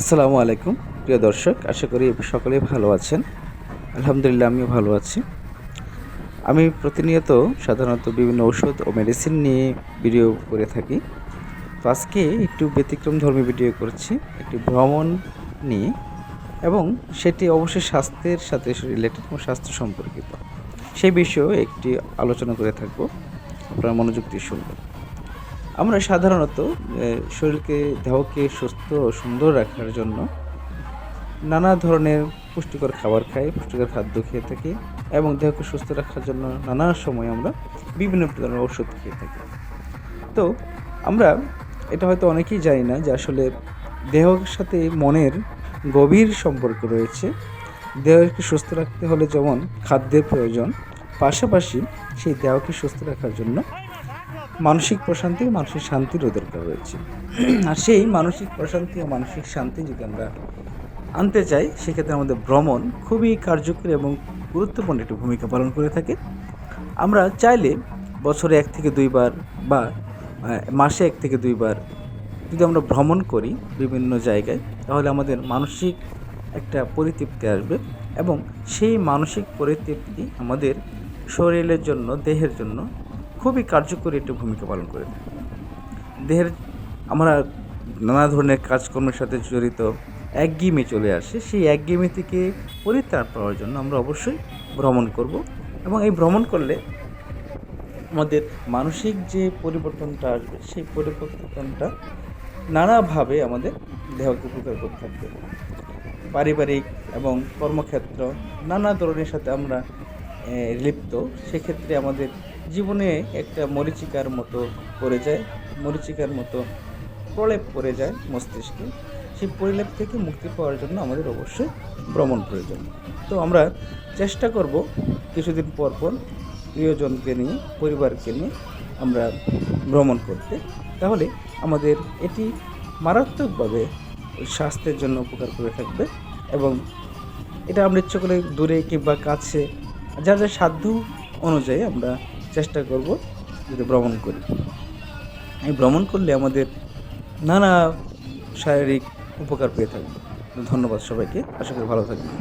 আসসালামু আলাইকুম, প্রিয় দর্শক, আশা করি সকলেই ভালো আছেন। আলহামদুলিল্লাহ, আমিও ভালো আছি। আমি প্রতিনিয়ত সাধারণত বিভিন্ন ওষুধ ও মেডিসিন নিয়ে ভিডিও করে থাকি। তো আজকে একটু ব্যতিক্রম ধর্মী ভিডিও করছি, একটি ভ্রমণ নিয়ে, এবং সেটি অবশ্যই স্বাস্থ্যের সাথে রিলেটেড এবং স্বাস্থ্য সম্পর্কিত। সেই বিষয়েও একটি আলোচনা করে থাকব। আপনারা মনোযোগ শুনবেন। আমরা সাধারণত শরীরকে, দেহকে সুস্থ ও সুন্দর রাখার জন্য নানা ধরনের পুষ্টিকর খাবার খাই, পুষ্টিকর খাদ্য খেয়ে থাকি এবং দেহকে সুস্থ রাখার জন্য নানা সময় আমরা বিভিন্ন ধরনের ওষুধ খেয়ে থাকি। তো আমরা, এটা হয়তো অনেকেই জানি না যে আসলে দেহের সাথে মনের গভীর সম্পর্ক রয়েছে। দেহকে সুস্থ রাখতে হলে যেমন খাদ্যের প্রয়োজন, পাশাপাশি সেই দেহকে সুস্থ রাখার জন্য মানসিক প্রশান্তি মানসিক শান্তিরও দরকার রয়েছে। আর সেই মানসিক প্রশান্তি ও মানসিক শান্তি যদি আমরা আনতে চাই, সেক্ষেত্রে আমাদের ভ্রমণ খুবই কার্যকরী এবং গুরুত্বপূর্ণ একটি ভূমিকা পালন করে থাকে। আমরা চাইলে বছরে এক থেকে দুইবার বা মাসে এক থেকে দুইবার যদি আমরা ভ্রমণ করি বিভিন্ন জায়গায়, তাহলে আমাদের মানসিক একটা পরিতৃপ্তি আসবে এবং সেই মানসিক পরিতৃপ্তি আমাদের শরীরের জন্য, দেহের জন্য খুবই কার্যকরী একটা ভূমিকা পালন করে থাকে। দেহের আমরা নানা ধরনের কাজকর্মের সাথে জড়িত একঘেয়েমি চলে আসে। সেই একঘেয়েমি থেকে পরিত্রাণ পাওয়ার জন্য আমরা অবশ্যই ভ্রমণ করব এবং এই ভ্রমণ করলে আমাদের মানসিক যে পরিবর্তনটা আসবে, সেই পরিবর্তনটা নানাভাবে আমাদের দেহকে উপকার করতে থাকবে। পারিবারিক এবং কর্মক্ষেত্র নানা ধরনের সাথে আমরা লিপ্ত। সেক্ষেত্রে আমাদের জীবনে একটা মরিচিকার মতো পড়ে যায়, মরিচিকার মতো প্রলেপ পড়ে যায় মস্তিষ্কে। সেই পরিলেপ থেকে মুক্তি পাওয়ার জন্য আমাদের অবশ্যই ভ্রমণ প্রয়োজন। তো আমরা চেষ্টা করব কিছুদিন পর পর প্রিয়জনকে নিয়ে, পরিবারকে নিয়ে আমরা ভ্রমণ করতে। তাহলে আমাদের এটি মারাত্মকভাবে স্বাস্থ্যের জন্য উপকার করে থাকবে এবং এটা আমরা ইচ্ছে করে দূরে কিংবা কাছে যা যা সাধ্য অনুযায়ী আমরা চেষ্টা করব যদি ভ্রমণ করি। এই ভ্রমণ করলে আমাদের নানা শারীরিক উপকার পেয়ে থাকবে। ধন্যবাদ সবাইকে। আশা করি ভালো থাকবেন।